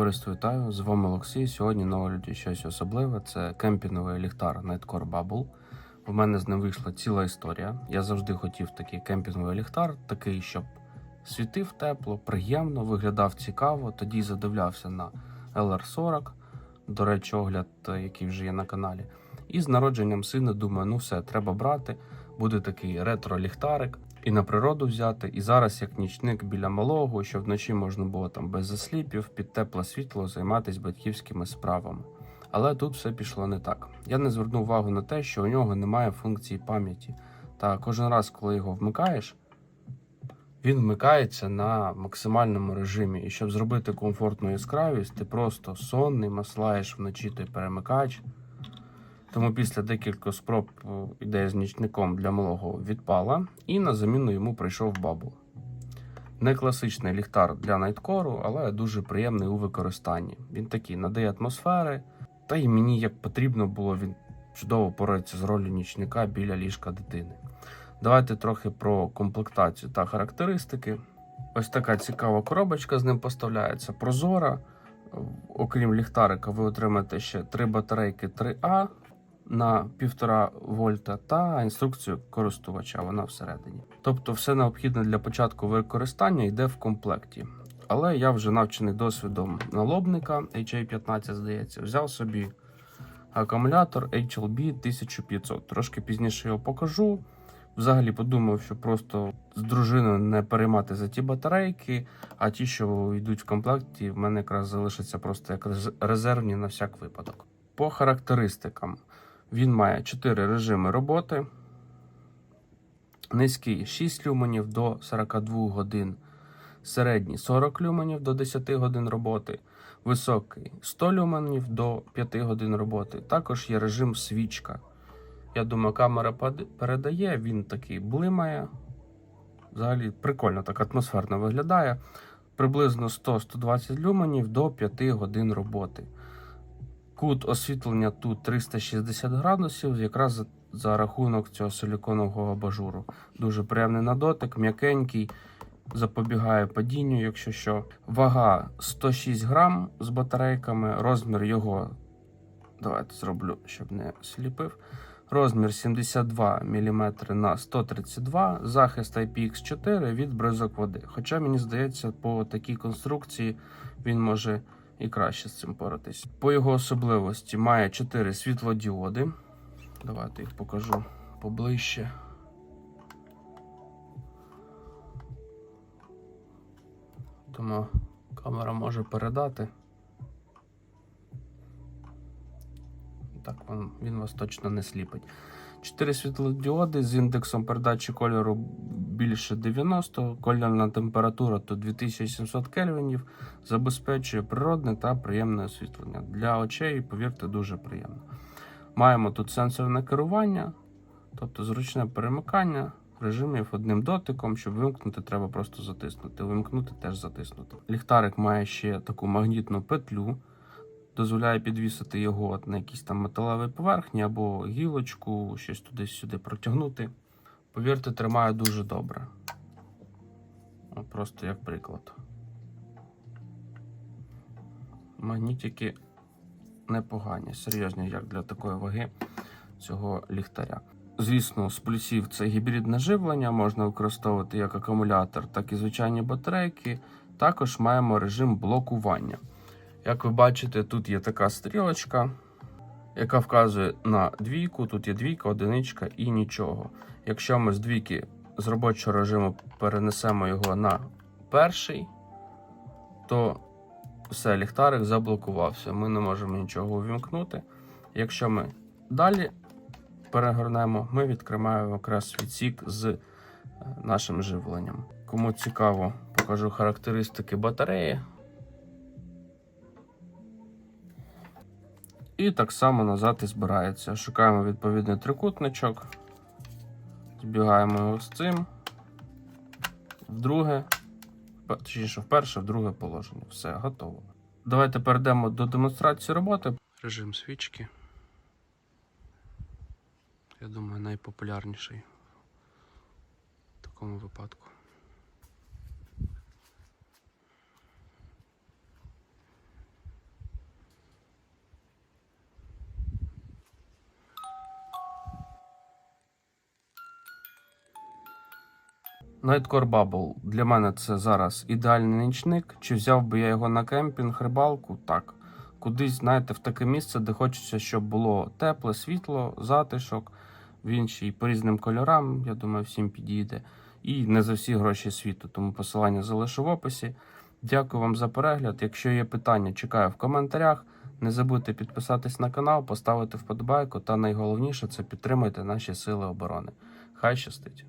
Товариство вітаю, з вами Олексій. Сьогодні на огляді щось особливе. Це кемпінговий ліхтар Nightcore Bubble. У мене з ним вийшла ціла історія. Я завжди хотів такий кемпінговий ліхтар, такий, щоб світив тепло, приємно, виглядав цікаво. Тоді задивлявся на LR40. До речі, огляд, е, який вже є на каналі. І з народженням сина думаю, ну все, треба брати. Буде такий ретро-ліхтарик. І на природу взяти, і зараз як нічник біля малого, щоб вночі можна було там без засліпів, під тепле світло займатися батьківськими справами. Але тут все пішло не так. Я не звернув увагу на те, що у нього немає функції пам'яті. Та кожен раз, коли його вмикаєш, він вмикається на максимальному режимі. І щоб зробити комфортну яскравість, ти просто сонний, маслаєш вночі той перемикач. Тому після декількох спроб е, ідея з нічником для малого відпала, і на заміну йому прийшов бабл. Не класичний ліхтар для найткору, але дуже приємний у використанні. Він такий надає атмосфери, та й мені як потрібно було, він чудово порається з ролью нічника біля ліжка дитини. Давайте трохи про комплектацію та характеристики. Ось така цікава коробочка з ним поставляється. Прозора. Окрім ліхтарика, ви отримаєте ще три батарейки 3А на 1,5 вольта та інструкцію користувача. Вона всередині. Тобто, все необхідне для початку використання йде в комплекті. Але я вже навчений досвідом налобника HA15, здається, взяв собі акумулятор HLB 1500. Трошки пізніше його покажу. Взагалі подумав, що просто з дружиною не переймати за ті батарейки, а ті, що йдуть в комплекті, в мене якраз залишаться просто як резервні на всяк випадок. По характеристикам він має 4 режими роботи. Низький 6 люменів до 42 годин, середній 40 люменів до 10 годин роботи, високий 100 люменів до 5 годин роботи. Також є режим свічка. Я думаю, камера передає, він такий блимає. Взагалі прикольно, так атмосферно виглядає. Приблизно 100-120 люменів до 5 годин роботи. Кут освітлення тут 360 градусів, якраз за, за рахунок цього силіконового абажуру. Дуже приємний на дотик, м'якенький, запобігає падінню, якщо що. Вага 106 грам з батарейками, розмір його. Давайте зроблю, щоб не сліпив. Розмір 72 мм на 132, захист IPX4 від бризок води. Хоча мені здається, по такій конструкції він може і краще з цим поратись. По його особливості має 4 світлодіоди. Давайте їх покажу поближче. Думаю, камера може передати. Так, він вас точно не сліпить. 4 світлодіоди з індексом передачі кольору більше 90, кольорна температура то 2700 кельвінів, забезпечує природне та приємне освітлення. Для очей, повірте, дуже приємно. Маємо тут сенсорне керування, тобто зручне перемикання режимів одним дотиком. Щоб вимкнути, треба просто затиснути. Вимкнути теж затиснути. Ліхтарик має ще таку магнітну петлю дозволяє підвісити його на якійсь там металевій поверхні або гілочку, щось туди-сюди протягнути. Повірте, тримає дуже добре. Просто як приклад. Магнітики непогані, серйозні, як для такої ваги цього ліхтаря. Звісно, з плюсів це гібридне живлення, можна використовувати як акумулятор, так і звичайні батарейки. Також маємо режим блокування. Як ви бачите, тут є така стрілочка, яка вказує на двійку. Тут є двійка, одиничка і нічого. Якщо ми з двійки з робочого режиму перенесемо його на перший, то все, ліхтарик заблокувався. Ми не можемо нічого увімкнути. Якщо ми далі перегорнемо, ми відкриваємо якраз відсік з е, нашим живленням. Кому цікаво, покажу характеристики батареї. І так само назад і збирається. Шукаємо відповідний трикутничок, збігаємо його з цим, вдруге, точніше, вперше, в друге положення. Все, готово. Давайте перейдемо до демонстрації роботи. Режим свічки. Я думаю, найпопулярніший в такому випадку. Nightcore Bubble для мене це зараз ідеальний нічник. Чи взяв би я його на кемпінг, рибалку? Так. Кудись, знаєте, в таке місце, де хочеться, щоб було тепле, світло, затишок. Він ще й по різним кольорам, я думаю, всім підійде. І не за всі гроші світу. Тому посилання залишу в описі. Дякую вам за перегляд. Якщо є питання, чекаю в коментарях. Не забудьте підписатись на канал, поставити вподобайку та найголовніше це підтримуйте наші сили оборони. Хай щастить!